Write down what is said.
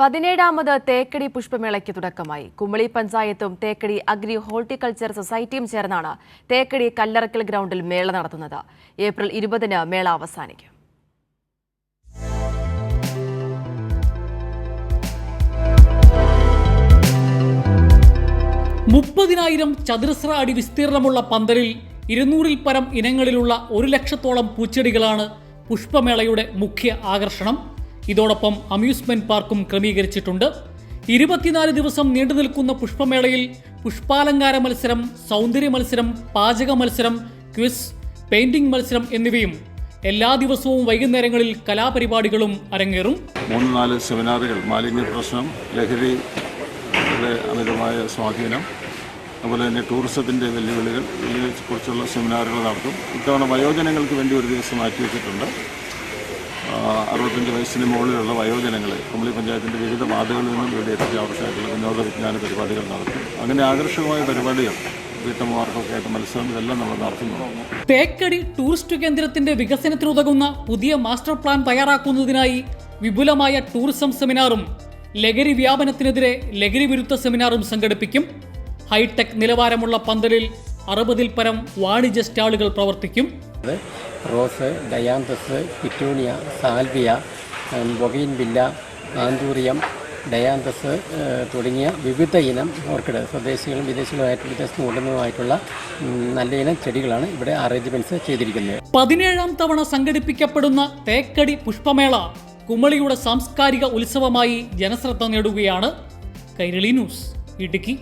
പതിനേഴാമത് തേക്കടി പുഷ്പമേളയ്ക്ക് തുടക്കമായി. കുമളി പഞ്ചായത്തും Thekkady agri horticulture സൊസൈറ്റിയും ചേർന്നാണ് തേക്കടി കല്ലറക്കൽ ഗ്രൗണ്ടിൽ മേള നടത്തുന്നത്. ഏപ്രിൽ ഇരുപതിന് മേള അവസാനിക്കും. മുപ്പതിനായിരം ചതുരശ്ര അടി വിസ്തീർണമുള്ള പന്തലിൽ ഇരുന്നൂറിൽ പരം ഇനങ്ങളിലുള്ള ഒരു ലക്ഷത്തോളം പൂച്ചെടികളാണ് പുഷ്പമേളയുടെ മുഖ്യ ആകർഷണം. ഇതോടൊപ്പം അമ്യൂസ്മെന്റ് പാർക്കും ക്രമീകരിച്ചിട്ടുണ്ട്. ഇരുപത്തിനാല് ദിവസം നീണ്ടു നിൽക്കുന്ന പുഷ്പമേളയിൽ പുഷ്പാലങ്കാര മത്സരം സൗന്ദര്യ മത്സരം പാചക മത്സരം ക്വിസ് പെയിന്റിംഗ് മത്സരം എന്നിവയും എല്ലാ ദിവസവും വൈകുന്നേരങ്ങളിൽ കലാപരിപാടികളും അരങ്ങേറും. മൂന്ന് നാല് സെമിനാറുകൾ മാലിന്യ പ്രശ്നം ലഹരി അമിതമായ സ്വാധീനം അതുപോലെ തന്നെ ടൂറിസത്തിന്റെ വെല്ലുവിളികൾ ഇതിനെക്കുറിച്ചുള്ള സെമിനാറുകൾ നടത്തും. ഇത്തവണ വയോജനങ്ങൾക്ക് വേണ്ടി ഒരു ദിവസം മാറ്റി വെച്ചിട്ടുണ്ട് അറുപത്തഞ്ച് വയസ്സിന് മുകളിലുള്ള വയോജനങ്ങളെ കുമളി പഞ്ചായത്തിന്റെ വിവിധ വാർഡുകളിൽ നിന്നും ഇവിടെ എത്തിച്ച് ആവശ്യമായിട്ടുള്ള വിനോദ വിജ്ഞാന പരിപാടികൾ നടത്തും. അങ്ങനെ ആകർഷകമായ പരിപാടികൾ തേക്കടി ടൂറിസ്റ്റ് കേന്ദ്രത്തിന്റെ വികസനത്തിനുതകുന്ന പുതിയ മാസ്റ്റർ പ്ലാൻ തയ്യാറാക്കുന്നതിനായി വിപുലമായ ടൂറിസം സെമിനാറും ലഹരി വ്യാപനത്തിനെതിരെ ലഹരി വിരുദ്ധ സെമിനാറും സംഘടിപ്പിക്കും. ഹൈടെക് നിലവാരമുള്ള പന്തലിൽ അറുപതിൽ പരം വാണിജ്യ സ്റ്റാളുകൾ പ്രവർത്തിക്കും. Rose dianthus petunia salvia bougainvillea anthurium dianthus തുടങ്ങിയ വിവിധ ഇനം ഓർക്കിഡ് സ്വദേശികളും വിദേശികളുമായിട്ട് വിദേശത്ത് കൊണ്ടുവന്നതുമായിട്ടുള്ള ഉം, നല്ല ഇനം ചെടികളാണ് ഇവിടെ അറേഞ്ച്മെന്റ്സ് ചെയ്തിരിക്കുന്നത്. പതിനേഴാം തവണ സംഘടിപ്പിക്കപ്പെടുന്ന തേക്കടി പുഷ്പമേള കുമളിയുടെ സാംസ്കാരിക ഉത്സവമായി ജനശ്രദ്ധ നേടുകയാണ് കൈരളി ന്യൂസ് ഇടുക്കി.